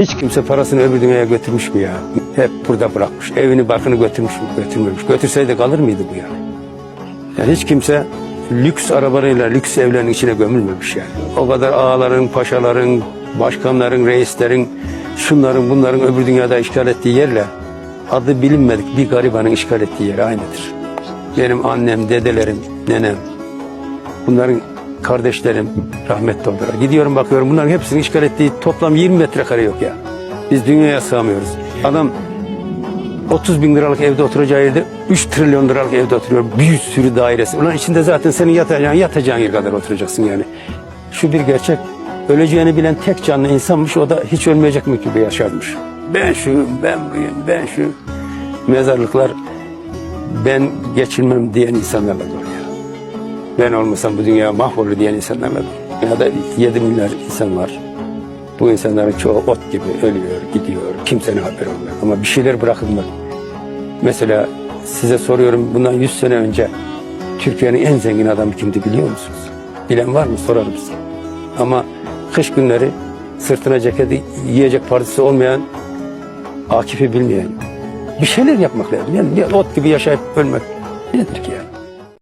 Hiç kimse parasını öbür dünyaya götürmüş mü ya? Hep burada bırakmış. Evini barkını götürmüş mü? Götürmemiş. Götürseydi kalır mıydı bu ya? Yani hiç kimse lüks arabalarıyla lüks evlerin içine gömülmemiş yani. O kadar ağaların, paşaların, başkanların, reislerin, şunların bunların öbür dünyada işgal ettiği yerle adı bilinmedik bir garibanın işgal ettiği yer aynıdır. Benim annem, dedelerim, nenem, bunların kardeşlerim rahmetli oldular. Gidiyorum bakıyorum bunların hepsinin işgal ettiği toplam 20 metrekare yok ya. Biz dünyaya sığamıyoruz. Adam 30 bin liralık evde oturacağı yerde 3 trilyon liralık evde oturuyor. Bir sürü dairesi. Ulan içinde zaten senin yatacağın, yatacağın yer kadar oturacaksın yani. Şu bir gerçek. Öleceğini bilen tek canlı insanmış. O da hiç ölmeyecek mi gibi yaşarmış. Ben şu, ben buyum, ben şu. Mezarlıklar ben geçirmem diyen insanlarla. Ben olmasam bu dünya mahvolur diyen insanlarla dolu. Dünyada 7 milyar insan var. Bu insanların çoğu ot gibi ölüyor, gidiyor. Kimsenin haberi olmuyor. Ama bir şeyler bırakılmadı. Mesela size soruyorum bundan 100 sene önce Türkiye'nin en zengin adamı kimdi biliyor musunuz? Bilen var mı sorarım size. Ama kış günleri sırtına ceketi yiyecek partisi olmayan Akif'i bilmeyen bir şeyler yapmak lazım. Yani ot gibi yaşayıp ölmek nedir ki yani?